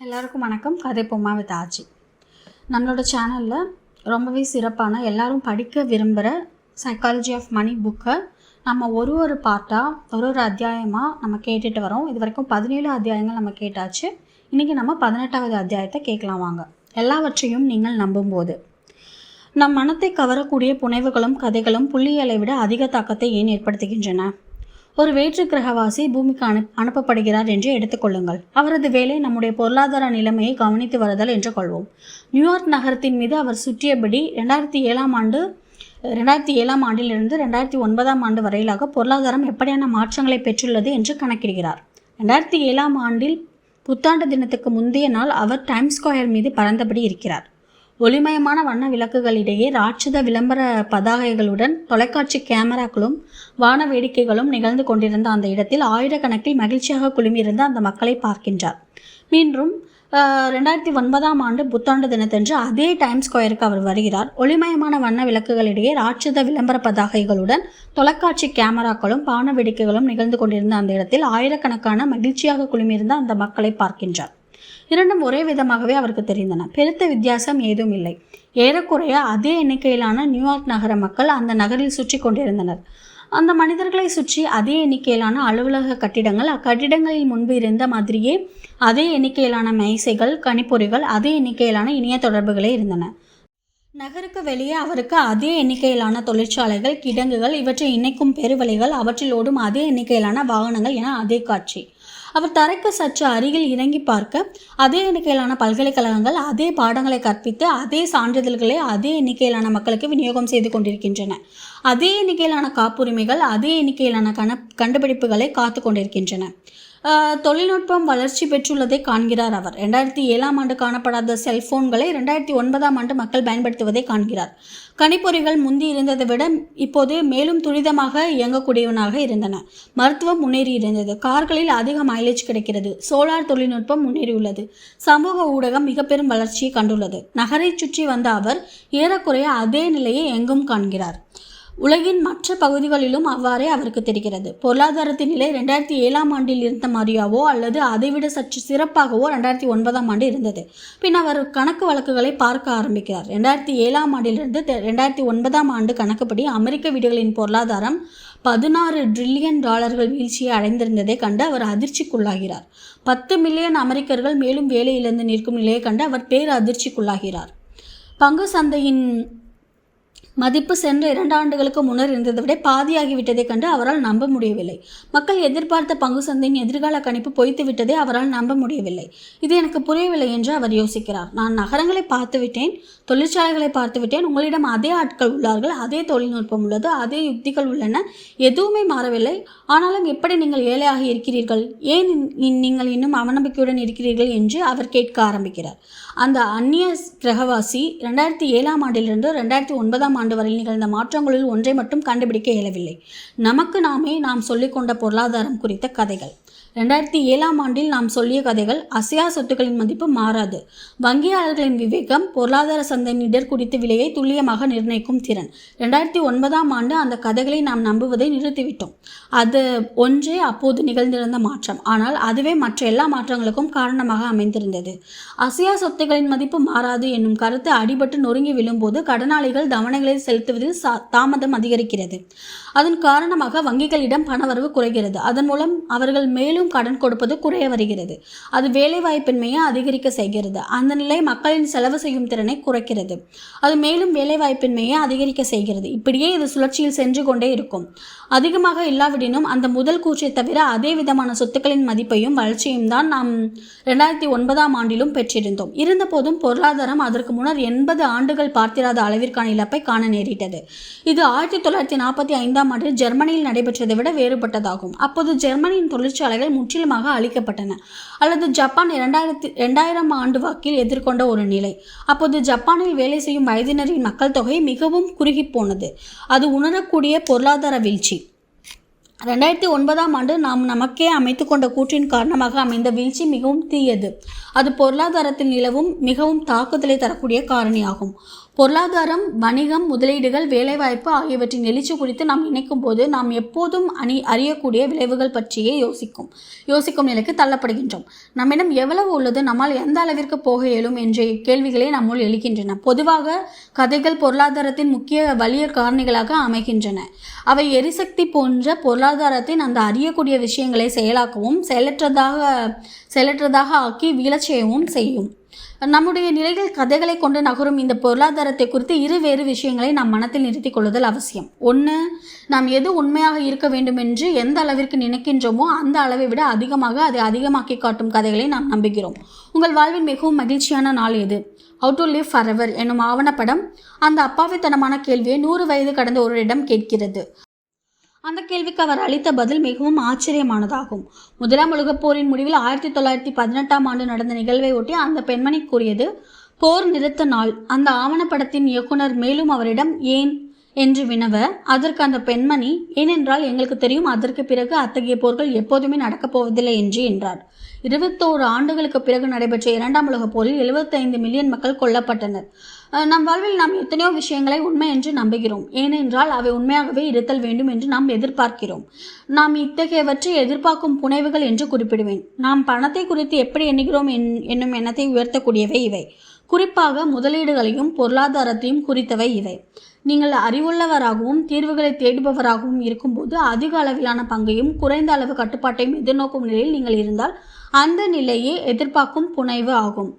எல்லாருக்கும் வணக்கம். கதை பொம்மா வித் ஆச்சி. நம்மளோட சேனலில் ரொம்பவே சிறப்பான எல்லாரும் படிக்க விரும்புகிற சைக்காலஜி ஆஃப் மணி புக்கை நம்ம ஒரு ஒரு பார்ட்டாக ஒரு ஒரு அத்தியாயமாக நம்ம கேட்டுட்டு வரோம். இது வரைக்கும் பதினேழு அத்தியாயங்கள் நம்ம கேட்டாச்சு. இன்றைக்கி நம்ம பதினெட்டாவது அத்தியாயத்தை கேட்கலாம் வாங்க. எல்லாவற்றையும் நீங்கள் நம்பும்போது. நம் மனத்தை கவரக்கூடிய புனைவுகளும் கதைகளும் புள்ளியலை விட அதிக தாக்கத்தை ஏன் ஏற்படுத்துகின்றன? ஒரு வேற்று கிரகவாசி பூமிக்கு அனு அனுப்பப்படுகிறார் என்று எடுத்துக்கொள்ளுங்கள் அவரது வேலை நம்முடைய பொருளாதார நிலைமையை கவனித்து வருதல் என்று கொள்வோம். நியூயார்க் நகரத்தின் மீது அவர் சுற்றியபடி ரெண்டாயிரத்தி ஏழாம் ஆண்டு ரெண்டாயிரத்தி ஏழாம் ஆண்டிலிருந்து ரெண்டாயிரத்தி ஒன்பதாம் ஆண்டு வரையிலாக பொருளாதாரம் எப்படியான மாற்றங்களை பெற்றுள்ளது என்று கணக்கிடுகிறார். ரெண்டாயிரத்தி ஏழாம் ஆண்டில் புத்தாண்டு தினத்துக்கு முந்தைய நாள் அவர் டைம்ஸ் ஸ்கொயர் மீது பறந்தபடி இருக்கிறார். ஒளிமயமான வண்ண விளக்குகளிடையே ராட்சத விளம்பர பதாகைகளுடன் தொலைக்காட்சி கேமராக்களும் வான வேடிக்கைகளும் நிகழ்ந்து கொண்டிருந்த அந்த இடத்தில் ஆயிரக்கணக்கில் மகிழ்ச்சியாக குழுமியிருந்த அந்த மக்களை பார்க்கின்றார். மீண்டும் ரெண்டாயிரத்தி ஒன்பதாம் ஆண்டு புத்தாண்டு தினத்தன்று அதே டைம்ஸ் ஸ்கொயருக்கு அவர் வருகிறார். ஒளிமயமான வண்ண விளக்குகளிடையே ராட்சத விளம்பர பதாகைகளுடன் தொலைக்காட்சி கேமராக்களும் பான வேடிக்கைகளும் நிகழ்ந்து கொண்டிருந்த அந்த இடத்தில் ஆயிரக்கணக்கான மகிழ்ச்சியாக குழுமியிருந்த அந்த மக்களை பார்க்கின்றார். இரண்டும் ஒரே விதமாகவே அவருக்கு தெரிந்தன. பெருத்த வித்தியாசம் ஏதும் இல்லை. ஏறக்குறைய அதே எண்ணிக்கையிலான நியூயார்க் நகர மக்கள் அந்த நகரில் சுற்றி கொண்டிருந்தனர். அந்த மனிதர்களை சுற்றி அதே எண்ணிக்கையிலான அலுவலக கட்டிடங்கள் அக்கட்டிடங்களில் முன்பு இருந்த மாதிரியே அதே எண்ணிக்கையிலான மேசைகள் கணிப்பொறிகள் அதே எண்ணிக்கையிலான இணைய தொடர்புகளே இருந்தன. நகருக்கு வெளியே அவருக்கு அதே எண்ணிக்கையிலான தொழிற்சாலைகள் கிடங்குகள் இவற்றை இணைக்கும் பெருவழிகள் அவற்றில் ஓடும் அதே எண்ணிக்கையிலான வாகனங்கள் என அதே காட்சி. அவர் தரைக்கு சற்று அருகில் இறங்கி பார்க்க அதே எண்ணிக்கையிலான பல்கலைக்கழகங்கள் அதே பாடங்களை கற்பித்து அதே சான்றிதழ்களை அதே எண்ணிக்கையிலான மக்களுக்கு விநியோகம் செய்து கொண்டிருக்கின்றன. அதே எண்ணிக்கையிலான காப்புரிமைகள் அதே எண்ணிக்கையிலான கண கண்டுபிடிப்புகளை காத்து கொண்டிருக்கின்றன. தொழில்நுட்பம் வளர்ச்சி பெற்றுள்ளதை காண்கிறார் அவர். ரெண்டாயிரத்தி ஏழாம் ஆண்டு காணப்படாத செல்போன்களை ரெண்டாயிரத்தி ஒன்பதாம் ஆண்டு மக்கள் பயன்படுத்துவதை காண்கிறார். கணிப்பொறிகள் முந்தி இருந்ததை விட இப்போது மேலும் துரிதமாக இயங்கக்கூடியவனாக இருந்தன. மருத்துவம் முன்னேறி இருந்தது. கார்களில் அதிக மைலேஜ் கிடைக்கிறது. சோலார் தொழில்நுட்பம் முன்னேறியுள்ளது. சமூக ஊடகம் மிக பெரும் வளர்ச்சியை கண்டுள்ளது. நகரைச் சுற்றி வந்த அவர் ஏறக்குறைய அதே நிலையை எங்கும் காண்கிறார். உலகின் மற்ற பகுதிகளிலும் அவ்வாறே அவருக்கு தெரிகிறது. பொருளாதாரத்தின் நிலை ரெண்டாயிரத்தி ஏழாம் ஆண்டில் இருந்த மாதிரியாவோ அல்லது அதைவிட சற்று சிறப்பாகவோ ரெண்டாயிரத்தி ஒன்பதாம் ஆண்டு இருந்தது. பின் அவர் கணக்கு வழக்குகளை பார்க்க ஆரம்பிக்கிறார். ரெண்டாயிரத்தி ஏழாம் ஆண்டிலிருந்து ரெண்டாயிரத்தி ஒன்பதாம் ஆண்டு கணக்குப்படி அமெரிக்க வீடுகளின் பொருளாதாரம் பதினாறு ட்ரில்லியன் டாலர்கள் வீழ்ச்சியை அடைந்திருந்ததை கண்டு அவர் அதிர்ச்சிக்குள்ளாகிறார். பத்து மில்லியன் அமெரிக்கர்கள் மேலும் வேலையிலிருந்து நிற்கும் நிலையை கண்டு அவர் பேர் அதிர்ச்சிக்குள்ளாகிறார் பங்கு சந்தையின் மதிப்பு சென்ற இரண்டு ஆண்டுகளுக்கு முன்னர் இருந்ததை விட பாதியாகிவிட்டதைக் கண்டு அவரால் நம்ப முடியவில்லை. மக்கள் எதிர்பார்த்த பங்கு சந்தையின் எதிர்கால கணிப்பு பொய்த்து விட்டதை அவரால் நம்ப முடியவில்லை. இது எனக்கு புரியவில்லை என்று அவர் யோசிக்கிறார். நான் நகரங்களை பார்த்துவிட்டேன் தொழிற்சாலைகளை பார்த்துவிட்டேன் உங்களிடம் அதே ஆட்கள் உள்ளார்கள் அதே தொழில்நுட்பம் உள்ளது அதே யுக்திகள் உள்ளன. எதுவுமே மாறவில்லை. ஆனாலும் எப்படி நீங்கள் ஏழையாக இருக்கிறீர்கள்? ஏன் நீங்கள் இன்னும் அவநம்பிக்கையுடன் இருக்கிறீர்கள் என்று அவர் கேட்க ஆரம்பிக்கிறார். அந்த அந்நிய கிரகவாசி ரெண்டாயிரத்தி ஏழாம் ஆண்டிலிருந்து ரெண்டாயிரத்தி ஒன்பதாம் ஆண்டு வரை நிகழ்ந்த மாற்றங்களில் ஒன்றை மட்டும் கண்டுபிடிக்க இயலவில்லை. நமக்கு நாமே நாம் சொல்லிக்கொண்ட பொருளாதாரம் குறித்த கதைகள். ரெண்டாயிரத்தி ஏழாம் ஆண்டில் நாம் சொல்லிய கதைகள் அசையா சொத்துக்களின் மதிப்பு மாறாது. வங்கியாளர்களின் விவேகம் பொருளாதார சந்தையின் இடர் குறித்த விலையை துல்லியமாக நிர்ணயிக்கும் திறன். ரெண்டாயிரத்தி ஒன்பதாம் ஆண்டு அந்த கதைகளை நாம் நம்புவதை நிறுத்திவிட்டோம். அது ஒன்றே அப்போது நிகழ்ந்திருந்த மாற்றம். ஆனால் அதுவே மற்ற எல்லா மாற்றங்களுக்கும் காரணமாக அமைந்திருந்தது. அசையா சொத்துக்களின் மதிப்பு மாறாது என்னும் கருத்து அடிபட்டு நொறுங்கி விழும்போது கடனாளிகள் தவணைகளை செலுத்துவதில் சா- தாமதம் அதிகரிக்கிறது. அதன் காரணமாக வங்கிகளிடம் பணவரவு குறைகிறது. அதன் மூலம் அவர்கள் மேலும் கடன் கொடுப்பது குறைய வருகிறது. அது வேலைவாய்ப்பின்மையை அதிகரிக்க செய்கிறது. அந்த நிலை மக்களின் செலவு செய்யும் திறனை குறைக்கிறது. அது மேலும் வேலைவாய்ப்பின்மையை அதிகரிக்க செய்கிறது. இப்படியே இது சுழற்சியில் சென்று கொண்டே இருக்கும். அதிகமாக இல்லாவிடினும் அந்த முதல் கூற்றை தவிர அதே விதமான சொத்துக்களின் மதிப்பையும் வளர்ச்சியும் தான் நாம் ரெண்டாயிரத்தி ஒன்பதாம் ஆண்டிலும் பெற்றிருந்தோம். இருந்தபோதும் பொருளாதாரம் அதற்கு முன்னர் எண்பது ஆண்டுகள் பார்த்திராத அளவிற்கான இழப்பை காண நேரிட்டது. இது ஆயிரத்தி தொள்ளாயிரத்தி நாற்பத்தி ஐந்தாம் ஆண்டில் ஜெர்மனியில் நடைபெற்றதை விட வேறுபட்டதாகும். அப்போது ஜெர்மனியின் தொழிற்சாலைகள் முற்றிலுமாக அழிக்கப்பட்டன. அல்லது ஜப்பான் இரண்டாயிரத்தி ரெண்டாயிரம் ஆண்டு வாக்கில் எதிர்கொண்ட ஒரு நிலை. அப்போது ஜப்பானில் வேலை செய்யும் வயதினரின் மக்கள் தொகை மிகவும் குறுகிப் போனது. அது உணரக்கூடிய பொருளாதார வீழ்ச்சி. ரெண்டாயிரத்தி ஒன்பதாம் ஆண்டு நாம் நமக்கே அமைத்து கொண்ட கூற்றின் காரணமாக அமைந்த வீழ்ச்சி மிகவும் தீயது. அது பொருளாதாரத்தில் நிலவும் மிகவும் தாக்குதலை தரக்கூடிய காரணியாகும். பொருளாதாரம் வணிகம் முதலீடுகள் வேலைவாய்ப்பு ஆகியவற்றின் எழுச்சி குறித்து நாம் நினைக்கும் போது நாம் எப்போதும் அணி அறியக்கூடிய விளைவுகள் பற்றியே யோசிக்கும். யோசிக்கும் நிலைக்கு தள்ளப்படுகின்றோம். நம்மிடம் எவ்வளவு உள்ளது நம்மால் எந்த அளவிற்கு போக இயலும் என்ற கேள்விகளே நம்முள் எழுகின்றன. பொதுவாக கதைகள் பொருளாதாரத்தின் முக்கிய வலிய காரணிகளாக அமைகின்றன. அவை எரிசக்தி போன்ற பொருளாதாரத்தின் அந்த அறியக்கூடிய விஷயங்களை செயலாக்கவும் செயலற்றதாக செயலற்றதாக ஆக்கி வீழச் செய்யவும் செய்யும். நம்முடைய நிலைகள் கதைகளை கொண்டு நகரும் இந்த பொருளாதாரத்தை குறித்து இரு வேறு விஷயங்களை நாம் மனத்தில் நிறுத்திக் கொள்ளுதல் அவசியம். ஒன்று நாம் எது உண்மையாக இருக்க வேண்டும் என்று எந்த அளவிற்கு நினைக்கின்றோமோ அந்த அளவை விட அதிகமாக அதை அதிகமாக்கி காட்டும் கதைகளை நாம் நம்புகிறோம். உங்கள் வாழ்வில் மிகவும் மகிழ்ச்சியான நாள் எது? ஹவு டு லிவ் எவர் என்னும் ஆவணப்படம். அந்த அப்பாவித்தனமான கேள்வியை நூறு வயது கடந்த ஒருவரிடம் கேட்கிறது. அந்த கேள்விக்கு அவர் அளித்த பதில் மிகவும் ஆச்சரியமானதாகும். முதலாம் உலகப் போரின் முடிவில் ஆயிரத்தி தொள்ளாயிரத்தி பதினெட்டாம் ஆண்டு நடந்த நிகழ்வை ஒட்டி அந்த பெண்மணி கூறியது போர் நிறுத்த நாள். அந்த ஆவணப்படத்தின் இயக்குனர் மேலும் அவரிடம் ஏன்? என்று வினவ அதற்கு அந்த பெண்மணி ஏனென்றால் எங்களுக்கு தெரியும் அதற்கு பிறகு அத்தகைய போர்கள் எப்போதுமே நடக்கப் போவதில்லை என்று என்றார். இருபத்தோரு ஆண்டுகளுக்கு பிறகு நடைபெற்ற இரண்டாம் உலகப் போரில் எழுபத்தைந்து மில்லியன் மக்கள் கொல்லப்பட்டனர். நம் வாழ்வில் நாம் எத்தனையோ விஷயங்களை உண்மை என்று நம்புகிறோம். ஏனென்றால் அவை உண்மையாகவே இருத்தல் வேண்டும் என்று நாம் எதிர்பார்க்கிறோம். நாம் இத்தகையவற்றை எதிர்பார்க்கும் புனைவுகள் என்று குறிப்பிடுவேன். நாம் பணத்தை குறித்து எப்படி எண்ணுகிறோம் என்- என்னும் எண்ணத்தை உயர்த்தக்கூடியவை இவை. குறிப்பாக முதலீடுகளையும் பொருளாதாரத்தையும் குறித்தவை இவை. நீங்கள் அறிவுள்ளவராகவும் தீர்வுகளை தேடுபவராகவும் இருக்கும்போது அதிக அளவிலான பங்கையும் குறைந்த அளவு கட்டுப்பாட்டையும் எதிர்நோக்கும் நிலையில் நீங்கள் இருந்தால் அந்த நிலையே எதிர்பார்க்கும் புனைவு ஆகும்.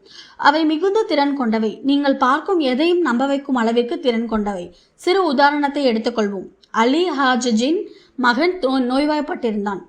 அவை மிகுந்த திறன் கொண்டவை. நீங்கள் பார்க்கும் எதையும் நம்ப வைக்கும் அளவிற்கு திறன் கொண்டவை. சிறு உதாரணத்தை எடுத்துக்கொள்வோம். அலி ஹாஜின் மகன் நோய்வாய்ப்பட்டிருந்தான்.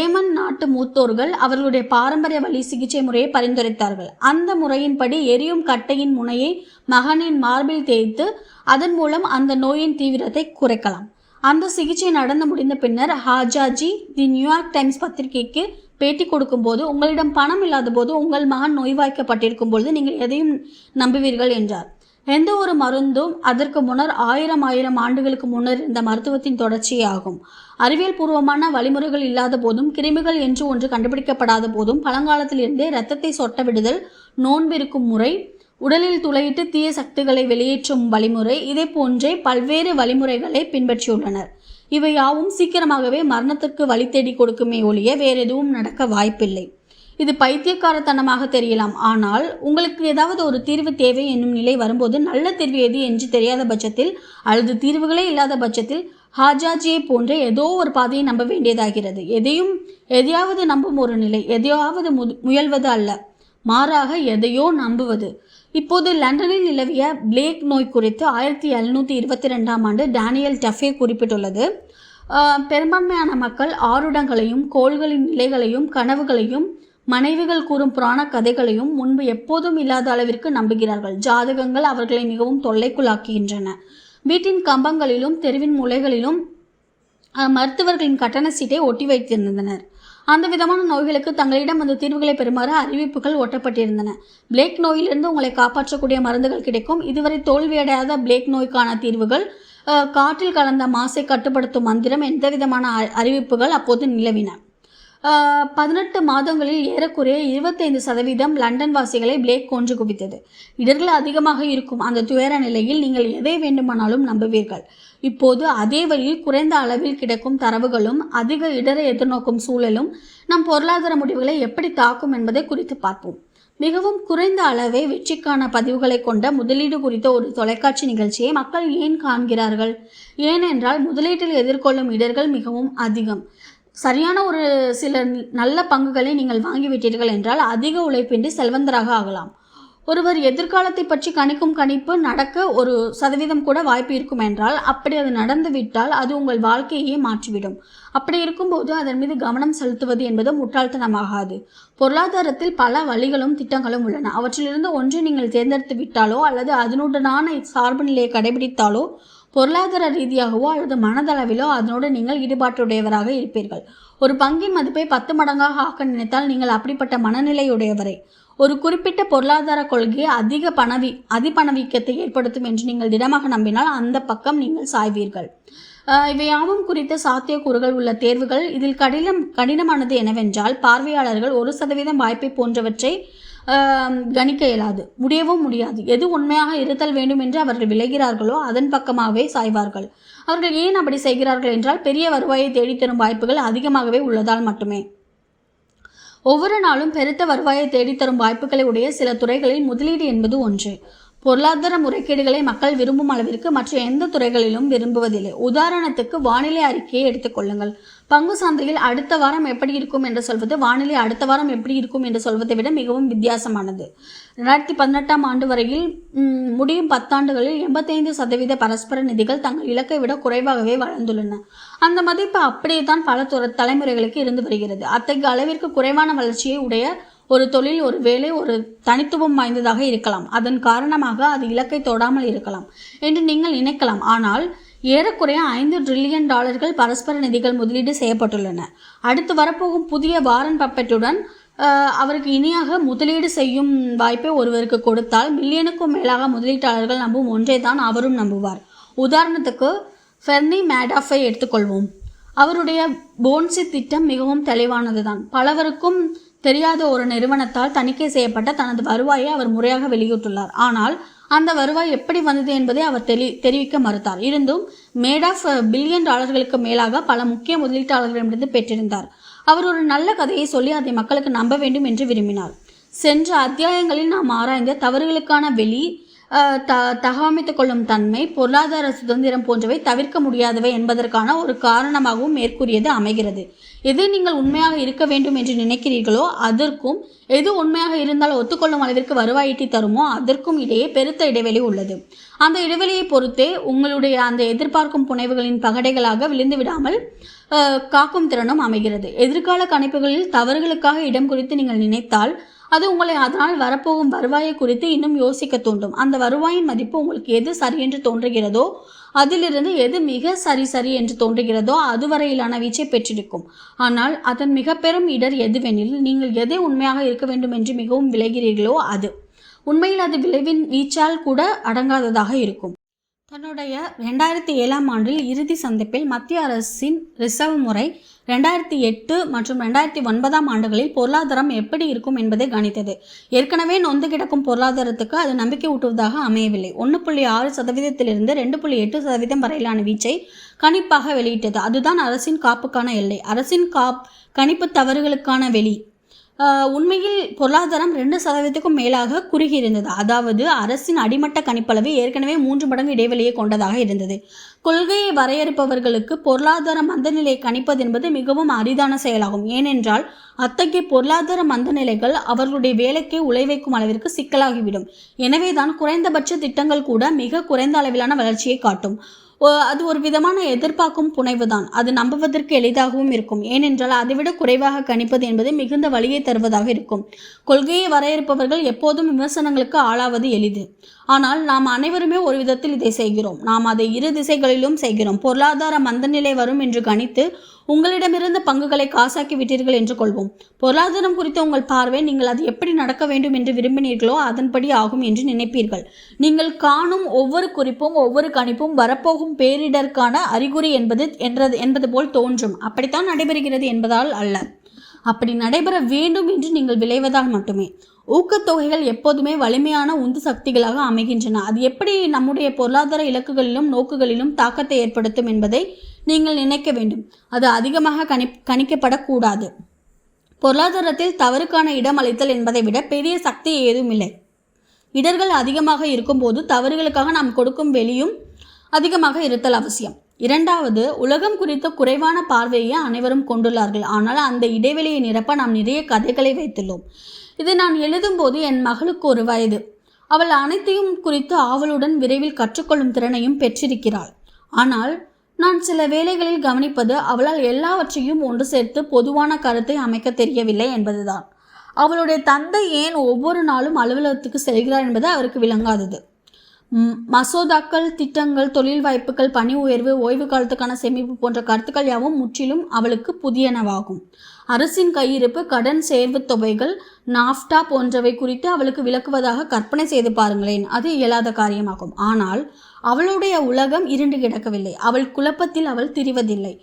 ஏமன் நாட்டு மூத்தோர்கள் அவர்களுடைய பாரம்பரிய வழி சிகிச்சை முறையை பரிந்துரைத்தார்கள். அந்த முறையின்படி எரியும் கட்டையின் முனையை மகனின் மார்பில் தேய்த்து அதன் மூலம் அந்த நோயின் தீவிரத்தை குறைக்கலாம். அந்த சிகிச்சை நடந்து முடிந்த பின்னர் ஹாஜாஜி தி நியூயார்க் டைம்ஸ் பத்திரிகைக்கு பேட்டி கொடுக்கும்போது உங்களிடம் பணம் இல்லாத போது உங்கள் மகன் நோய்வாய்க்கப்பட்டிருக்கும் பொழுது நீங்கள் எதையும் நம்புவீர்கள் என்றார். எந்த ஒரு மருந்தும் அதற்கு முன்னர் ஆயிரம் ஆயிரம் ஆண்டுகளுக்கு முன்னர் இந்த மருத்துவத்தின் தொடர்ச்சியாகும். அறிவியல் பூர்வமான வழிமுறைகள் இல்லாத போதும் கிருமிகள் என்று ஒன்று கண்டுபிடிக்கப்படாத போதும் பழங்காலத்திலிருந்தே இரத்தத்தை சொட்ட விடுதல் நோன்பிருக்கும் முறை உடலில் துளையிட்டு தீய சக்திகளை வெளியேற்றும் வழிமுறை இதே போன்றே பல்வேறு வழிமுறைகளை பின்பற்றியுள்ளனர். இவை யாவும் சீக்கிரமாகவே மரணத்திற்கு வழி தேடி கொடுக்குமே ஒழிய வேறு எதுவும் நடக்க வாய்ப்பில்லை. இது பைத்தியக்காரத்தனமாக தெரியலாம். ஆனால் உங்களுக்கு ஏதாவது ஒரு தீர்வு தேவை என்னும் நிலை வரும்போது நல்ல தீர்வு எது என்று தெரியாத பட்சத்தில் அல்லது தீர்வுகளே இல்லாத பட்சத்தில் ஹாஜாஜியை போன்ற ஏதோ ஒரு பாதையை நம்ப வேண்டியதாகிறது. எதையும் எதையாவது நம்பும் ஒரு நிலை எதையாவது முயல்வது அல்ல. மாறாக எதையோ நம்புவது. இப்போது லண்டனில் நிலவிய பிளேக் நோய் குறித்து ஆயிரத்தி எழுநூற்றி இருபத்தி ரெண்டாம் ஆண்டு டேனியல் டஃபே குறிப்பிட்டுள்ளது. பெரும்பான்மையான மக்கள் ஆருடங்களையும் கோள்களின் நிலைகளையும் கனவுகளையும் மனைவிகள் கூறும் புராண கதைகளையும் முன்பு எப்போதும் இல்லாத அளவிற்கு நம்புகிறார்கள். ஜாதகங்கள் அவர்களை மிகவும் தொல்லைக்குள்ளாக்குகின்றன. வீட்டின் கம்பங்களிலும் தெருவின் முலைகளிலும் மருத்துவர்களின் கட்டண சீட்டை ஒட்டி வைத்திருந்தனர். அந்த விதமான நோய்களுக்கு தங்களிடம் அந்த தீர்வுகளை பெறுமாறு அறிவிப்புகள் ஒட்டப்பட்டிருந்தன பிளேக் நோயிலிருந்து உங்களை காப்பாற்றக்கூடிய மருந்துகள் கிடைக்கும். இதுவரை தோல்வியடையாத பிளேக் நோய்க்கான தீர்வுகள் காற்றில் கலந்த மாசை கட்டுப்படுத்தும் மந்திரம் எந்த விதமான அ- அறிவிப்புகள் அப்போது நிலவின. பதினெட்டு மாதங்களில் ஏறக்குறைய இருபத்தைந்து சதவீதம் லண்டன் வாசிகளை பிளேக் கொன்று குவித்தது. இடர்கள் அதிகமாக இருக்கும் அந்த துயர நிலையில் நீங்கள் எதை வேண்டுமானாலும் நம்புவீர்கள். இப்போது அதே வழியில் குறைந்த அளவில் கிடைக்கும் தரவுகளும் அதிக இடரை எதிர்நோக்கும் சூழலும் நம் பொருளாதார முடிவுகளை எப்படி தாக்கும் என்பதை குறித்து பார்ப்போம். மிகவும் குறைந்த அளவே வெற்றிக்கான பதிவுகளை கொண்ட முதலீடு குறித்த ஒரு தொலைக்காட்சி நிகழ்ச்சியை மக்கள் ஏன் காண்கிறார்கள்? ஏனென்றால் முதலீட்டில் எதிர்கொள்ளும் இடர்கள் மிகவும் அதிகம். சரியான ஒரு சில நல்ல பங்குகளை நீங்கள் வாங்கிவிட்டீர்கள் என்றால் அதிக உழைப்பின்றி செல்வந்தராக ஆகலாம். ஒருவர் எதிர்காலத்தை பற்றி கணிக்கும் கணிப்பு நடக்க ஒரு சதவீதம் கூட வாய்ப்பு இருக்கும் என்றால் அப்படி அது நடந்து விட்டால் அது உங்கள் வாழ்க்கையே மாற்றிவிடும். அப்படி இருக்கும்போது அதன் மீது கவனம் செலுத்துவது என்பது முட்டாள்தனமாகாது. பொருளாதாரத்தில் பல வழிகளும் திட்டங்களும் உள்ளன. அவற்றிலிருந்து ஒன்றை நீங்கள் தேர்ந்தெடுத்து விட்டாலோ அல்லது அதனுடனான சார்பு நிலையை கடைபிடித்தாலோ பொருளாதார ரீதியாகவோ அல்லது மனதளவிலோ அதனோடு நீங்கள் ஈடுபாட்டுடையவராக இருப்பீர்கள். ஒரு பங்கின் மதிப்பை பத்து மடங்காக ஆக்க நினைத்தால் நீங்கள் அப்படிப்பட்ட மனநிலையுடையவரை. ஒரு குறிப்பிட்ட பொருளாதார கொள்கை அதிக பணவி அதிபணவீக்கத்தை ஏற்படுத்தும் என்று நீங்கள் திடமாக நம்பினால் அந்த பக்கம் நீங்கள் சாய்வீர்கள். இவையாவும் குறித்த சாத்தியக்கூறுகள் உள்ள தேர்வுகள். இதில் கடினம் கடினமானது என்னவென்றால் பார்வையாளர்கள் ஒரு சதவீதம் வாய்ப்பை போன்றவற்றை கணிக்க இயலாது. முடியவும் முடியாது. எது உண்மையாக இருத்தல் வேண்டும் என்று அவர்கள் விளைகிறார்களோ அதன் பக்கமாகவே சாய்வார்கள். அவர்கள் ஏன் அப்படி செய்கிறார்கள் என்றால் பெரிய வருவாயை தேடித்தரும் வாய்ப்புகள் அதிகமாகவே உள்ளதால் மட்டுமே. ஒவ்வொரு நாளும் பெருத்த வருவாயை தேடித்தரும் வாய்ப்புகளை உடைய சில துறைகளில் முதலீடு என்பது ஒன்று. பொருளாதார முறைகேடுகளை மக்கள் விரும்பும் அளவிற்கு மற்ற எந்த துறைகளிலும் விரும்புவதில்லை. உதாரணத்துக்கு வானிலை அறிக்கையை எடுத்துக்கொள்ளுங்கள் பங்கு சந்தையில் அடுத்த வாரம் எப்படி இருக்கும் என்று சொல்வது வானிலை அடுத்த வாரம் எப்படி இருக்கும் என்று சொல்வதை விட மிகவும் வித்தியாசமானது. ரெண்டாயிரத்தி பதினெட்டாம் ஆண்டு வரையில் முடியும் பத்தாண்டுகளில் எண்பத்தைந்து சதவீத பரஸ்பர நிதிகள் தங்கள் இலக்கை விட குறைவாகவே வளர்ந்துள்ளன. அந்த மதிப்பு அப்படியே தான் பல தலைமுறைகளுக்கு இருந்து வருகிறது. அத்தகைய அளவிற்கு குறைவான வளர்ச்சியை உடைய ஒரு தொழில் ஒரு வேலை ஒரு தனித்துவம் வாய்ந்ததாக இருக்கலாம். அதன் காரணமாக அது இலக்கை தொடாமல் இருக்கலாம் என்று நீங்கள் நினைக்கலாம். ஆனால் ஏறக்குறைய ஐந்து ட்ரில்லியன் டாலர்கள் பரஸ்பர நிதிகள் முதலீடு செய்யப்பட்டுள்ளன. அடுத்து வரப்போகும் புதிய வாரன் பப்பெட்டுடன் அவருக்கு இணையாக முதலீடு செய்யும் வாய்ப்பை ஒருவருக்கு கொடுத்தால் மில்லியனுக்கும் மேலாக முதலீட்டாளர்கள் நம்பும் ஒன்றை தான் அவரும் நம்புவார். உதாரணத்துக்கு ஃபெர்னி மேடாஃபை எடுத்துக்கொள்வோம். அவருடைய போன்சி திட்டம் மிகவும் தெளிவானது தான் பலவருக்கும் தெரியாத ஒரு நிறுவனத்தால் தணிக்கை செய்யப்பட்ட தனது வருவாயை அவர் முறையாக வெளியிட்டுள்ளார். ஆனால் அந்த வருவாய் எப்படி வந்தது என்பதை அவர் தெளி தெரிவிக்க மறுத்தார். இருந்தும் மேட் ஆஃப் பில்லியன் டாலர்களுக்கு மேலாக பல முக்கிய முதலீட்டாளர்களிடமிருந்து பெற்றிருந்தார். அவர் ஒரு நல்ல கதையை சொல்லி அதை மக்களுக்கு நம்ப வேண்டும் என்று விரும்பினார். சென்ற அத்தியாயங்களில் நாம் ஆராய்ந்த தவறுகளுக்கான வெளி த தகவமைத்துக் கொள்ளும் தன்மை பொருளாதார சுதந்திரம் போன்றவை தவிர்க்க முடியாதவை என்பதற்கான ஒரு காரணமாகவும் மேற்கூறியது அமைகிறது. எது நீங்கள் உண்மையாக இருக்க வேண்டும் என்று நினைக்கிறீர்களோ அதற்கும் எது உண்மையாக இருந்தால் ஒத்துக்கொள்ளும் அளவிற்கு வருவாய் ஈட்டி தருமோ அதற்கும் இடையே பெருத்த இடைவெளி உள்ளது. அந்த இடைவெளியை பொறுத்தே உங்களுடைய அந்த எதிர்பார்க்கும் புனைவுகளின் பகடைகளாக விழுந்து விடாமல் காக்கும் திறனும் அமைகிறது. எதிர்கால கணிப்புகளில் தவறுகளுக்காக இடம் குறித்து நீங்கள் நினைத்தால் அது உங்களை அதனால் வரப்போகும் வருவாயை குறித்து இன்னும் யோசிக்க தூண்டும். அந்த வருவாயின் மதிப்பு உங்களுக்கு எது சரி என்று தோன்றுகிறதோ அதிலிருந்து எது மிக சரி சரி என்று தோன்றுகிறதோ அதுவரையிலான வீச்சை பெற்றிருக்கும். ஆனால் அதன் மிக பெரும் இடர் எதுவெனில் நீங்கள் எதை உண்மையாக இருக்க வேண்டும் என்று மிகவும் விளைகிறீர்களோ அது. உண்மையில் அது விளைவின் வீச்சால் கூட அடங்காததாக இருக்கும். தன்னுடைய ரெண்டாயிரத்தி ஏழாம் ஆண்டில் இறுதி சந்திப்பில் மத்திய அரசின் ரிசர்வ் முறை ரெண்டாயிரத்தி எட்டு மற்றும் ரெண்டாயிரத்தி ஒன்பதாம் ஆண்டுகளில் பொருளாதாரம் எப்படி இருக்கும் என்பதை கணித்தது. ஏற்கனவே நொந்து கிடக்கும் பொருளாதாரத்துக்கு அது நம்பிக்கை ஊட்டுவதாக அமையவில்லை. ஒன்று புள்ளி ஆறு சதவீதத்திலிருந்து ரெண்டு புள்ளி எட்டு சதவீதம் வரையிலான வீச்சை கணிப்பாக வெளியிட்டது. அதுதான் அரசின் காப்புக்கான எல்லை. அரசின் காப் கணிப்பு தவறுகளுக்கான வெளி உண்மையில் பொருளாதாரம் ரெண்டு சதவீதத்துக்கும் மேலாக குறுகி இருந்தது. அதாவது அரசின் அடிமட்ட கணிப்பளவு ஏற்கனவே மூன்று மடங்கு இடைவெளியை கொண்டதாக இருந்தது. கொள்கையை வரையறுப்பவர்களுக்கு பொருளாதார மந்தநிலையை கணிப்பது என்பது மிகவும் அரிதான செயலாகும். ஏனென்றால் அத்தகைய பொருளாதார மந்தநிலைகள் அவர்களுடைய வேலைக்கே உழைவைக்கும் அளவிற்கு சிக்கலாகிவிடும். எனவேதான் குறைந்தபட்ச திட்டங்கள் கூட மிக குறைந்த அளவிலான வளர்ச்சியை காட்டும். அது ஒரு விதமான எதிர்பார்க்கும் புனைவு தான் அது நம்புவதற்கு எளிதாகவும் இருக்கும். ஏனென்றால் அதைவிட குறைவாக கணிப்பது என்பது மிகுந்த வழியை தருவதாக இருக்கும். கொள்கையை வரையறுப்பவர்கள் எப்போதும் விமர்சனங்களுக்கு ஆளாவது எளிது. ஆனால் நாம் அனைவருமே ஒரு விதத்தில் இதை செய்கிறோம். நாம் அதை இரு திசைகளிலும் செய்கிறோம். பொருளாதார மந்தநிலை வரும் என்று கணித்து உங்களிடமிருந்த பங்குகளை காசாக்கி விட்டீர்கள் என்று கொள்வோம். பொருளாதாரம் குறித்த உங்கள் பார்வை நீங்கள் அது எப்படி நடக்க வேண்டும் என்று விரும்பினீர்களோ அதன்படி ஆகும் என்று நினைப்பீர்கள். நீங்கள் காணும் ஒவ்வொரு குறிப்பும் ஒவ்வொரு கணிப்பும் வரப்போகும் பேரிடருக்கான அறிகுறி என்பது என்றது என்பது போல் தோன்றும். அப்படித்தான் நடைபெறுகிறது என்பதால் அல்ல. அப்படி நடைபெற வேண்டும் என்று நீங்கள் விளைவதால் மட்டுமே. ஊக்கத்தொகைகள் எப்போதுமே வலிமையான உந்து சக்திகளாக அமைகின்றன. அது எப்படி நம்முடைய பொருளாதார இலக்குகளிலும் நோக்குகளிலும் தாக்கத்தை ஏற்படுத்தும் என்பதை நீங்கள் நினைக்க வேண்டும். அது அதிகமாக கணி கணிக்கப்படக்கூடாது. பொருளாதாரத்தில் தவறுக்கான இடம் அளித்தல் என்பதை விட பெரிய சக்தி ஏதும் இல்லை. இடர்கள் அதிகமாக இருக்கும்போது தவறுகளுக்காக நாம் கொடுக்கும் வெளியும் அதிகமாக இருத்தல் அவசியம். இரண்டாவது உலகம் குறித்த குறைவான பார்வையை அனைவரும் கொண்டுள்ளார்கள். ஆனால் அந்த இடைவெளியை நிரப்ப நாம் நிறைய கதைகளை வைத்துள்ளோம். இது நான் எழுதும்போது என் மகளுக்கு ஒரு வயது. அவள் அனைத்தையும் குறித்து ஆவலுடன் விரைவில் கற்றுக்கொள்ளும் திறனையும் பெற்றிருக்கிறாள். ஆனால் நான் சில வேளைகளில் கவனிப்பது அவளால் எல்லாவற்றையும் ஒன்று சேர்த்து பொதுவான கருத்தை அமைக்க தெரியவில்லை என்பதுதான். அவளுடைய தந்தை ஏன் ஒவ்வொரு நாளும் அலுவலகத்துக்கு செல்கிறார் என்பது அவருக்கு விளங்காதது. மசோதாக்கள் திட்டங்கள் தொழில் வாய்ப்புகள் பணி உயர்வு ஓய்வு காலத்துக்கான சேமிப்பு போன்ற கருத்துக்கள் யாவும் முற்றிலும் அவளுக்கு புதியனவாகும். அரசின் கையிருப்பு கடன் சேர்வுத் தொகைகள் நாஃப்டா போன்றவை குறித்து அவளுக்கு விளக்குவதாக கற்பனை செய்து பாருங்களேன். அது இயலாத காரியமாகும். ஆனால் அவளுடைய உலகம் இருண்டு கிடக்கவில்லை. அவள் குழப்பத்தில் அவள் திரிவதில்லை.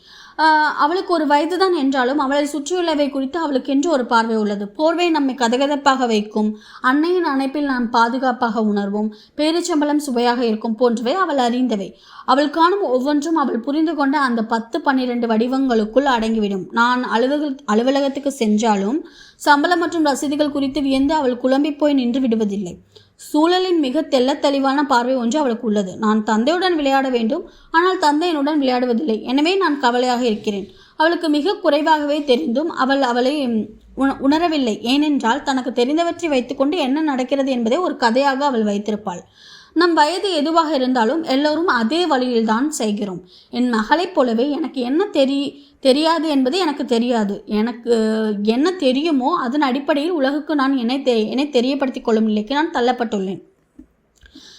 அவளுக்கு ஒரு வயதுதான் என்றாலும் அவளை சுற்றியுள்ளவை குறித்து அவளுக்கென்று ஒரு பார்வை உள்ளது. போர்வை நம்மை கதகதப்பாக வைக்கும். அன்னையின் அணைப்பில் நாம் பாதுகாப்பாக உணர்வோம். பேரிச்சம்பளம் சுவையாக இருக்கும் போன்றவை அவள் அறிந்தவை. அவள் காணும் ஒவ்வொன்றும் அவள் புரிந்து கொண்ட அந்த பத்து பன்னிரண்டு வடிவங்களுக்குள் அடங்கிவிடும். நான் அலுவலக அலுவலகத்துக்கு சென்றாலும் சம்பளம் மற்றும் ரசீதுகள் குறித்து வியந்து அவள் குழம்பி போய் நின்று விடுவதில்லை. சூழலின் மிக தெள்ளத் தெளிவான பார்வை ஒன்று அவளுக்கு உள்ளது. நான் தந்தையுடன் விளையாட வேண்டும். ஆனால் தந்தை என்னுடன் விளையாடுவதில்லை. எனவே நான் கவலையாக இருக்கிறேன். அவளுக்கு மிக குறைவாகவே தெரிந்தும் அவள் அவளை உண உணரவில்லை. ஏனென்றால் தனக்கு தெரிந்தவற்றை வைத்துக்கொண்டு என்ன நடக்கிறது என்பதை ஒரு கதையாக அவள் வைத்திருப்பாள். நம் வயது எதுவாக இருந்தாலும் எல்லோரும் அதே வழியில் தான் செய்கிறோம். என் மகளைப் போலவே எனக்கு என்ன தெரி தெரியாது என்பது எனக்கு தெரியாது. எனக்கு என்ன தெரியுமோ அதன் அடிப்படையில் உலகுக்கு நான் என்னை தெ என்னை தெரியப்படுத்திக் கொள்ளும் நிலைக்கு நான் தள்ளப்பட்டுள்ளேன்.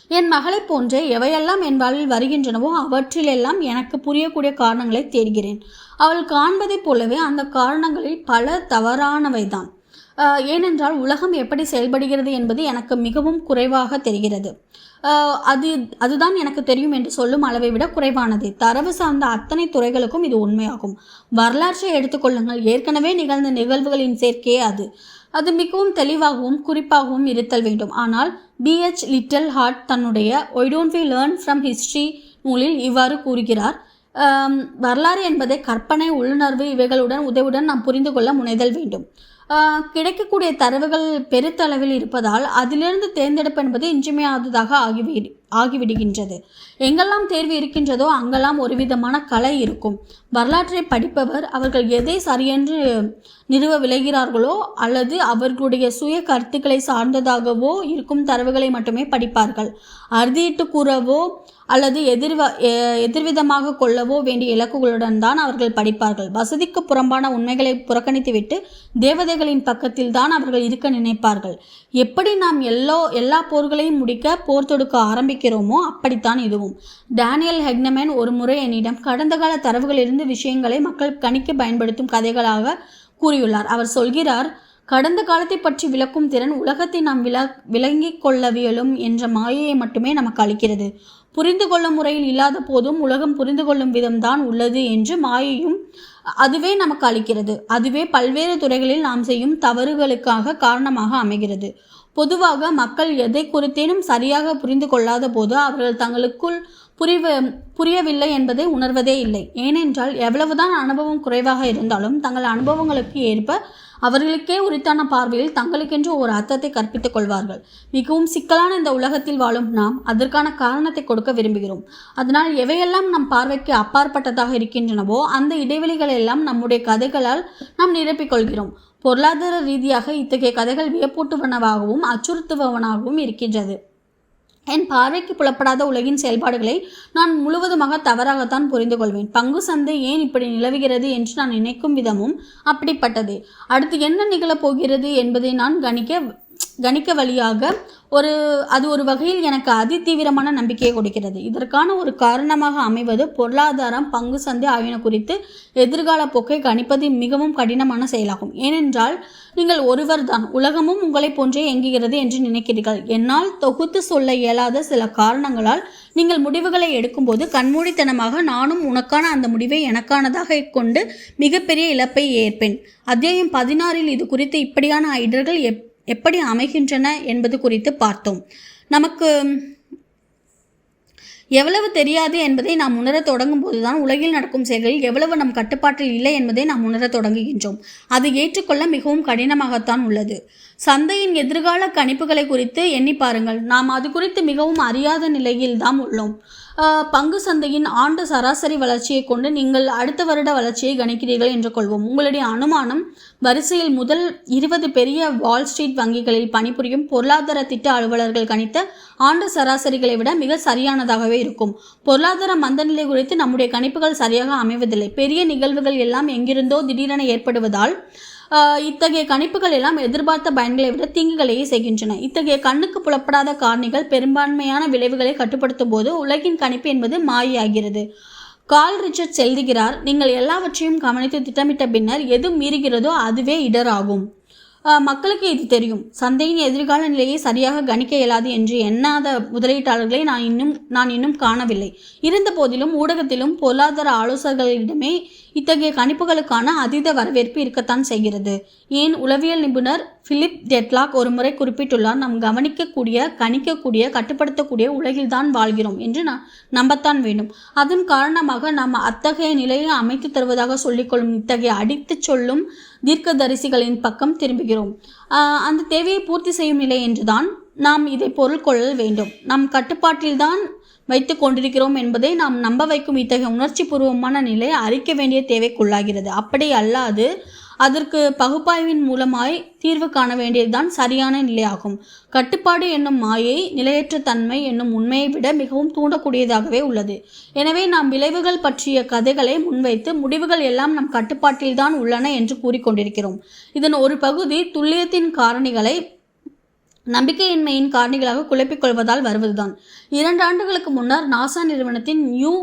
என் மகளைப் போன்றே எவையெல்லாம் என் வாழ்வில் வருகின்றனவோ அவற்றிலெல்லாம் எனக்கு புரியக்கூடிய காரணங்களை தேடுகிறேன். அவள் காண்பதைப் போலவே அந்த காரணங்களில் பல தவறானவைதான். தான் ஏனென்றால் உலகம் எப்படி செயல்படுகிறது என்பது எனக்கு மிகவும் குறைவாக தெரிகிறது. அது அதுதான் எனக்கு தெரியும் என்று சொல்லும் அளவை விட குறைவானது. தரவு சார்ந்த அத்தனை துறைகளுக்கும் இது உண்மையாகும். வரலாற்றை எடுத்துக்கொள்ளுங்கள் ஏற்கனவே நிகழ்ந்த நிகழ்வுகளின் சேர்க்கையே அது. அது மிகவும் தெளிவாகவும் குறிப்பாகவும் இருத்தல் வேண்டும். ஆனால் பிஹெச் லிட்டில் ஹார்ட் தன்னுடைய why don't we learn from history நூலில் இவ்வாறு கூறுகிறார். வரலாறு என்பதை கற்பனை உள்ளுணர்வு இவைகளுடன் உதவியுடன் நாம் புரிந்து கொள்ள முனைதல் வேண்டும். கிடைக்கக்கூடிய தரவுகள் பெருத்தளவில் இருப்பதால் அதிலிருந்து தேர்ந்தெடுப்பு என்பது இன்றியமையாததாக ஆகிவிடு ஆகிவிடுகின்றது. எங்கெல்லாம் தேர்வு இருக்கின்றதோ அங்கெல்லாம் ஒரு விதமான கலை இருக்கும். வரலாற்றை படிப்பவர் அவர்கள் எதை சரியென்று நிறுவ விளைகிறார்களோ அல்லது அவர்களுடைய சுய கருத்துக்களை சார்ந்ததாகவோ இருக்கும் தரவுகளை மட்டுமே படிப்பார்கள். அறுதியிட்டு கூறவோ அல்லது எதிர்வ எதிர்விதமாக கொள்ளவோ வேண்டிய இலக்குகளுடன் தான் அவர்கள் படிப்பார்கள். வசதிக்கு புறம்பான உண்மைகளை புறக்கணித்துவிட்டு தேவதைகளின் பக்கத்தில் தான் அவர்கள் இருக்க நினைப்பார்கள். எப்படி நாம் எல்லோ எல்லா போர்களையும் முடிக்க போர் தொடுக்க நினைக்கிறோமோ அப்படித்தான் இதுவும். டேனியல் ஹெக்னமேன் ஒரு முறை என்னிடம் கடந்த கால தரவுகளிலிருந்து விஷயங்களை மக்கள் கணிக்க பயன்படுத்தும் கதைகளாக கூறியுள்ளார். அவர் சொல்கிறார் கடந்த காலத்தை பற்றி விளக்கும் திறன் உலகத்தை நாம் விள விளங்கிக் கொள்ளவியலும் என்ற மாயையை மட்டுமே நமக்கு அளிக்கிறது. புரிந்து கொள்ளும் முறையில் இல்லாத போதும் உலகம் புரிந்து கொள்ளும் விதம்தான் உள்ளது என்று மாயையும் அதுவே நமக்கு அளிக்கிறது. அதுவே பல்வேறு துறைகளில் நாம் செய்யும் தவறுகளுக்காக காரணமாக அமைகிறது. பொதுவாக மக்கள் எதை குறித்தேனும் சரியாக புரிந்து கொள்ளாத போது அவர்கள் தங்களுக்குள் புரிவ புரியவில்லை என்பதை உணர்வதே இல்லை. ஏனென்றால் எவ்வளவுதான் அனுபவம் குறைவாக இருந்தாலும் தங்கள் அனுபவங்களுக்கு ஏற்ப அவர்களுக்கே உரித்தான பார்வையில் தங்களுக்கென்று ஒரு அர்த்தத்தை கற்பித்துக் கொள்வார்கள். மிகவும் சிக்கலான இந்த உலகத்தில் வாழும் நாம் அதற்கான காரணத்தை கொடுக்க விரும்புகிறோம். அதனால் எவையெல்லாம் நம் பார்வைக்கு அப்பாற்பட்டதாக இருக்கின்றனவோ அந்த இடைவெளிகளெல்லாம் நம்முடைய கதைகளால் நாம் நிரப்பிக் கொள்கிறோம். பொருளாதார ரீதியாக இத்தகைய கதைகள் வியப்பூட்டுவனவாகவும் அச்சுறுத்துபவனாகவும் இருக்கின்றது. என் பார்வைக்கு புலப்படாத உலகின் செயல்பாடுகளை நான் முழுவதுமாக தவறாகத்தான் புரிந்து கொள்வேன். பங்கு சந்தை ஏன் இப்படி நிலவுகிறது என்று நான் நினைக்கும் விதமும் அப்படிப்பட்டது. அடுத்து என்ன நிகழப் போகிறது என்பதை நான் கணிக்க கணிக்க வழியாக ஒரு அது ஒரு வகையில் எனக்கு அதிதீவிரமான நம்பிக்கையை கொடுக்கிறது. இதற்கான ஒரு காரணமாக அமைவது பொருளாதாரம் பங்கு சந்தை ஆகியன குறித்து எதிர்கால போக்கை கணிப்பது மிகவும் கடினமான செயலாகும். ஏனென்றால் நீங்கள் ஒருவர்தான் உலகமும் உங்களைப் போன்றே இயங்குகிறது என்று நினைக்கிறீர்கள். என்னால் தொகுத்து சொல்ல இயலாத சில காரணங்களால் நீங்கள் முடிவுகளை எடுக்கும்போது கண்மூடித்தனமாக நானும் உனக்கான அந்த முடிவை எனக்கானதாக கொண்டு மிகப்பெரிய இழப்பை ஏற்பேன். அத்தியாயம் பதினாறில் இது குறித்து இப்படியான ஐடர்கள் எப் எப்படி அமைகின்றன என்பது குறித்து பார்த்தோம். நமக்கு எவ்வளவு தெரியாது என்பதை நாம் உணர தொடங்கும் போதுதான் உலகில் நடக்கும் செயல்களில் எவ்வளவு நம் கட்டுப்பாட்டில் இல்லை என்பதை நாம் உணர தொடங்குகின்றோம். அது ஏற்றுக்கொள்ள மிகவும் கடினமாகத்தான் உள்ளது. சந்தையின் எதிர்கால கணிப்புகளை குறித்து எண்ணி பாருங்கள். நாம் அது குறித்து மிகவும் அறியாத நிலையில் தான் உள்ளோம். பங்கு சந்தையின் ஆண்டு சராசரி வளர்ச்சியை கொண்டு நீங்கள் அடுத்த வருட வளர்ச்சியை கணிக்கிறீர்கள் என்று கொள்வோம். உங்களுடைய அனுமானம் வரிசையில் முதல் இருபது பெரிய வால் ஸ்ட்ரீட் வங்கிகளில் பணிபுரியும் பொருளாதார திட்ட அலுவலர்கள் கணித்த ஆண்டு சராசரிகளை விட மிக சரியானதாகவே இருக்கும். பொருளாதார மந்தநிலை குறித்து நம்முடைய கணிப்புகள் சரியாக அமைவதில்லை. பெரிய நிகழ்வுகள் எல்லாம் எங்கிருந்தோ திடீரென ஏற்படுவதால் இத்தகைய கணிப்புகள் எல்லாம் எதிர்பார்த்த பயன்களை விட தீங்குகளையே செய்கின்றன. இத்தகைய கண்ணுக்கு புலப்படாத காரணிகள் பெரும்பான்மையான விளைவுகளை கட்டுப்படுத்தும் போது உலகின் கணிப்பு என்பது மாயாகிறது கால் ரிச்சர்ட்ஸ் எழுதுகிறார் நீங்கள் எல்லாவற்றையும் கவனித்து திட்டமிட்ட பின்னர் எது மீறுகிறதோ அதுவே இடராகும். மக்களுக்கு இது தெரியும். சந்தையின் எதிர்கால நிலையை சரியாக கணிக்க இயலாது என்று எண்ணாத முதலீட்டாளர்களை நான் இன்னும் நான் இன்னும் காணவில்லை. இருந்த போதிலும் ஊடகத்திலும் பொருளாதார ஆலோசகர்களிடமே இத்தகைய கணிப்புகளுக்கான அதீத வரவேற்பு இருக்கத்தான் செய்கிறது. ஏன் உளவியல் நிபுணர் பிலிப் டெட்லாக் ஒரு முறை குறிப்பிட்டுள்ளார் நாம் கவனிக்கக்கூடிய கணிக்கக்கூடிய கட்டுப்படுத்தக்கூடிய உலகில்தான் வாழ்கிறோம் என்று நான் நம்பத்தான் வேண்டும். அதன் காரணமாக நாம் அத்தகைய நிலையை அமைத்து தருவதாக சொல்லிக்கொள்ளும் இத்தகைய அடித்துச் சொல்லும் தீர்க்கதரிசிகளின் பக்கம் திரும்புகிறோம். அந்த தேவையை பூர்த்தி செய்யும் நிலை என்றுதான் நாம் இதை பொருள் கொள்ள வேண்டும். நம் கட்டுப்பாட்டில்தான் வைத்து கொண்டிருக்கிறோம் என்பதை நாம் நம்ப வைக்கும் இத்தகைய உணர்ச்சி பூர்வமான நிலை அறிக்க வேண்டிய தேவைக்குள்ளாகிறது. அப்படி அல்லாது அதற்கு பகுப்பாய்வின் மூலமாய் தீர்வு காண வேண்டியதுதான் சரியான நிலையாகும். கட்டுப்பாடு என்னும் மாயை நிலையற்ற தன்மை என்னும் உண்மையை விட மிகவும் தூண்டக்கூடியதாகவே உள்ளது. எனவே நாம் விளைவுகள் பற்றிய கதைகளை முன்வைத்து முடிவுகள் எல்லாம் நம் கட்டுப்பாட்டில்தான் உள்ளன என்று கூறிக்கொண்டிருக்கிறோம். இதன் ஒரு பகுதி துல்லியத்தின் காரணிகளை நம்பிக்கையின்மையின் காரணிகளாக குழப்பிக்கொள்வதால் வருவதுதான். இரண்டு ஆண்டுகளுக்கு முன்னர் நாசா நிறுவனத்தின் நியூ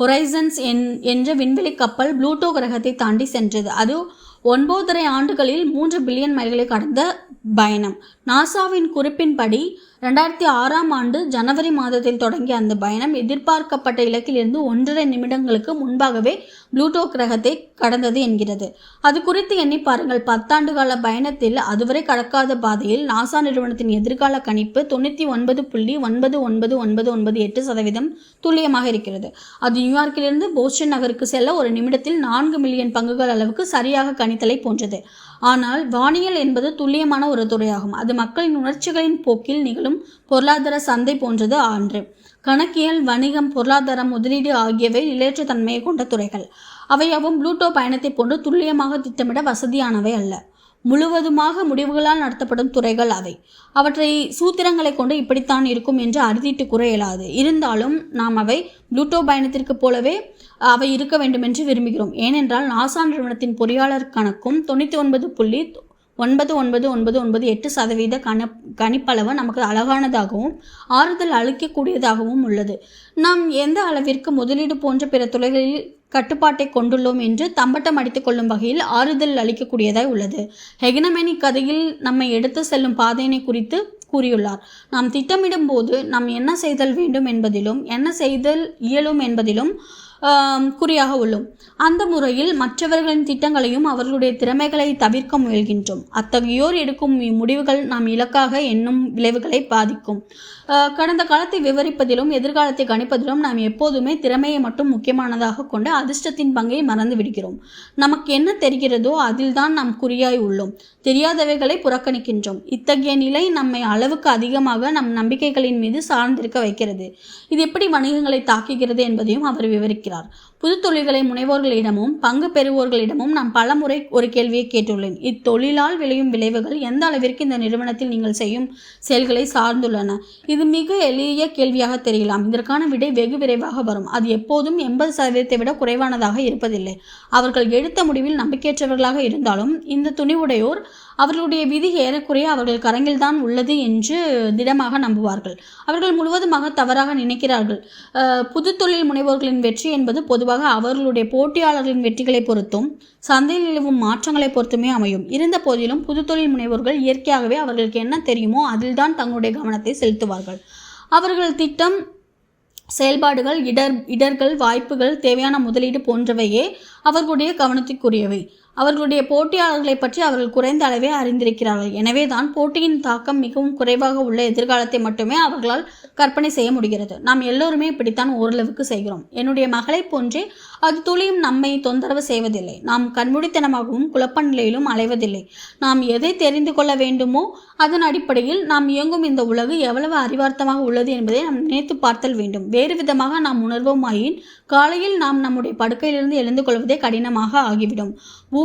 ஹொரைசன்ஸ் என் என்ற விண்வெளி கப்பல் ப்ளூட்டோ கிரகத்தை தாண்டி சென்றது. அது ஒன்பதரை ஆண்டுகளில் மூன்று பில்லியன் மைல்களை கடந்த பயணம். நாசாவின் குறிப்பின்படி ரெண்டாயிரத்தி ஆறாம் ஆண்டு ஜனவரி மாதத்தில் தொடங்கிய அந்த பயணம் எதிர்பார்க்கப்பட்ட இலக்கிலிருந்து ஒன்றரை நிமிடங்களுக்கு முன்பாகவே ப்ளூட்டோ கிரகத்தை கடந்தது என்கிறது. அது குறித்து எண்ணி பாருங்கள். பத்தாண்டு கால பயணத்தில் அதுவரை கடக்காத பாதையில் நாசா நிறுவனத்தின் எதிர்கால கணிப்பு தொண்ணூற்றி ஒன்பது புள்ளி ஒன்பது ஒன்பது ஒன்பது ஒன்பது எட்டு சதவீதம் துல்லியமாக இருக்கிறது. அது நியூயார்க்கிலிருந்து போஸ்டன் நகருக்கு செல்ல ஒரு நிமிடத்தில் நான்கு மில்லியன் பங்குகள் அளவுக்கு சரியாக கணித்தலை போன்றது. ஆனால் வானியல் என்பது துல்லியமான ஒரு துறையாகும். அது மக்களின் உணர்ச்சிகளின் போக்கில் நிகழும் பொருளாதார சந்தை போன்றது ஆன்று. கணக்கியல் வணிகம் பொருளாதாரம் முதலீடு ஆகியவை நிலையற்ற தன்மையை கொண்ட துறைகள். அவையாவும் ப்ளூட்டோ பயணத்தை போன்று துல்லியமாக திட்டமிட வசதியானவை அல்ல. முழுவதுமாக முடிவுகளால் நடத்தப்படும் துறைகள் அவை. அவற்றை சூத்திரங்களை கொண்டு இப்படித்தான் இருக்கும் என்று அறுதிட்டு கூற இயலாது. இருந்தாலும் நாம் அவை ப்ளூட்டோ பயணத்திற்கு போலவே அவை இருக்க வேண்டும் என்று விரும்புகிறோம். ஏனென்றால் நாசா நிறுவனத்தின் பொறியாளர் கணக்கும் தொண்ணூற்றி ஒன்பது புள்ளி ஒன்பது ஒன்பது ஒன்பது ஒன்பது எட்டு சதவீத கண கணிப்பளவு நமக்கு அழகானதாகவும் ஆறுதல் அளிக்கக்கூடியதாகவும் உள்ளது. நாம் எந்த அளவிற்கு முதலீடு போன்ற பிற துறைகளில் கட்டுப்பாட்டை கொண்டுள்ளோம் என்று தம்பட்டம் அடித்துக் கொள்ளும் வகையில் ஆறுதல் அளிக்கக்கூடியதாய் உள்ளது. ஹெகனமெனி கதையில் நம்மை எடுத்து செல்லும் பாதையினை குறித்து கூறியுள்ளார். நாம் திட்டமிடும் போது நாம் என்ன செய்தல் வேண்டும் என்பதிலும் என்ன செய்தல் இயலும் என்பதிலும் குறியாக உள்ளோம். அந்த முறையில் மற்றவர்களின் திட்டங்களையும் அவர்களுடைய திறமைகளை தவிர்க்க முயல்கின்றோம். அத்தகையோர் எடுக்கும் முடிவுகள் நாம் இலக்காக எண்ணும் விளைவுகளை பாதிக்கும். கடந்த காலத்தை விவரிப்பதிலும் எதிர்காலத்தை கணிப்பதிலும் நாம் எப்போதுமே திறமையை மட்டும் முக்கியமானதாக கொண்டு அதிர்ஷ்டத்தின் பங்கை மறந்து விடுகிறோம். நமக்கு என்ன தெரிகிறதோ அதில்தான் நாம் குறியாய் உள்ளோம். தெரியாதவைகளை புறக்கணிக்கின்றோம். இத்தகைய நிலை நம்மை அளவுக்கு அதிகமாக நம் நம்பிக்கைகளின் மீது சார்ந்திருக்க வைக்கிறது. இது எப்படி வணிகங்களை தாக்குகிறது என்பதையும் அவர் விவரிக்கிறார். புது தொழில்களை முனைவோர்களிடமும் பங்கு பெறுவோர்களிடமும் நான் பலமுறை ஒரு கேள்வியை கேட்டுள்ளேன். இத்தொழிலால் விளையும் விளைவுகள் எந்த அளவிற்கு இந்த நிறுவனத்தில் நீங்கள் செய்யும் செயல்களை சார்ந்துள்ளன? இது மிக எளிய கேள்வியாக தெரியலாம். இதற்கான விடை வெகு விரைவாக வரும். அது எப்போதும் எண்பது சதவீதத்தை விட குறைவானதாக இருப்பதில்லை. அவர்கள் எடுத்த முடிவில் நம்பிக்கையற்றவர்களாக இருந்தாலும் இந்த துணிவுடையோர் அவர்களுடைய விதி ஏறக்குறைய அவர்கள் கரங்கில்தான் உள்ளது என்று திடமாக நம்புவார்கள். அவர்கள் முழுவதுமாக தவறாக நினைக்கிறார்கள். புது தொழில் முனைவோர்களின் வெற்றி என்பது பொதுவாக அவர்களுடைய போட்டியாளர்களின் வெற்றிகளை பொறுத்தும் சந்தையில் நிலவும் மாற்றங்களை பொறுத்துமே அமையும். இருந்த போதிலும் புது தொழில் முனைவோர்கள் இயற்கையாகவே அவர்களுக்கு என்ன தெரியுமோ அதில்தான் தங்களுடைய கவனத்தை செலுத்துவார்கள். அவர்கள் திட்டம் செயல்பாடுகள் இடர் இடர்கள் வாய்ப்புகள் தேவையான முதலீடு போன்றவையே அவர்களுடைய கவனத்திற்குரியவை. அவர்களுடைய போட்டியாளர்களை பற்றி அவர்கள் குறைந்த அளவே அறிந்திருக்கிறார்கள். எனவே தான் போட்டியின் தாக்கம் மிகவும் குறைவாக உள்ள எதிர்காலத்தை மட்டுமே அவர்களால் கற்பனை செய்ய முடிகிறது. நாம் எல்லோருமே இப்படித்தான் ஓரளவுக்கு செய்கிறோம். என்னுடைய மகளைப் போன்றே அது துளியும் நம்மை தொந்தரவு செய்வதில்லை. நாம் கண்மூடித்தனமாகவும் குழப்ப நிலையிலும் அலைவதில்லை. நாம் எதை தெரிந்து கொள்ள வேண்டுமோ அதன் அடிப்படையில் நாம் இயங்கும் இந்த உலகு எவ்வளவு அறிவார்த்தமாக உள்ளது என்பதை நாம் நினைத்து பார்த்தல் வேண்டும். வேறு விதமாக நாம் உணர்வோமாயின் காலையில் நாம் நம்முடைய படுக்கையிலிருந்து எழுந்து கொள்வதே கடினமாக ஆகிவிடும்.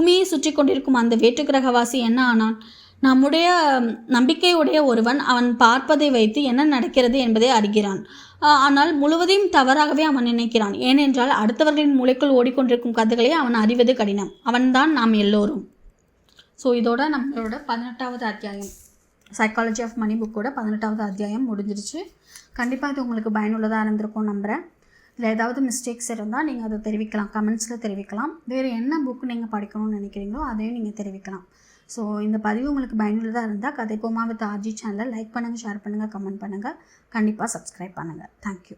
பூமியை சுற்றி கொண்டிருக்கும் அந்த வேற்றுக்கிரகவாசி என்ன ஆனான்? நம்முடைய நம்பிக்கையுடைய ஒருவன் அவன் பார்ப்பதை வைத்து என்ன நடக்கிறது என்பதை அறிகிறான். ஆனால் முழுவதையும் தவறாகவே அவன் நினைக்கிறான். ஏனென்றால் அடுத்தவர்களின் மூளைக்குள் ஓடிக்கொண்டிருக்கும் கதைகளை அவன் அறிவது கடினம். அவன்தான் நாம் எல்லோரும். ஸோ இதோட நம்மளோட பதினெட்டாவது அத்தியாயம். சைக்காலஜி ஆஃப் மணி புக்கோட பதினெட்டாவது அத்தியாயம் முடிஞ்சிருச்சு. கண்டிப்பாக இது உங்களுக்கு பயனுள்ளதாக இருந்திருக்கும் நம்புகிறேன் இல்லை ஏதாவது மிஸ்டேக்ஸ் இருந்தால் நீங்கள் அதை தெரிவிக்கலாம். கமெண்ட்ஸில் தெரிவிக்கலாம். வேறு என்ன புக் நீங்கள் படிக்கணும்னு நினைக்கிறீங்களோ அதையும் நீங்கள் தெரிவிக்கலாம். ஸோ இந்த பதிவு உங்களுக்கு பயனுள்ளதாக இருந்தால் கதை வித் ஆர்ஜி சேனலை லைக் பண்ணுங்கள் ஷேர் பண்ணுங்கள் கமெண்ட் பண்ணுங்கள் கண்டிப்பாக சப்ஸ்கிரைப் பண்ணுங்கள் தேங்க்யூ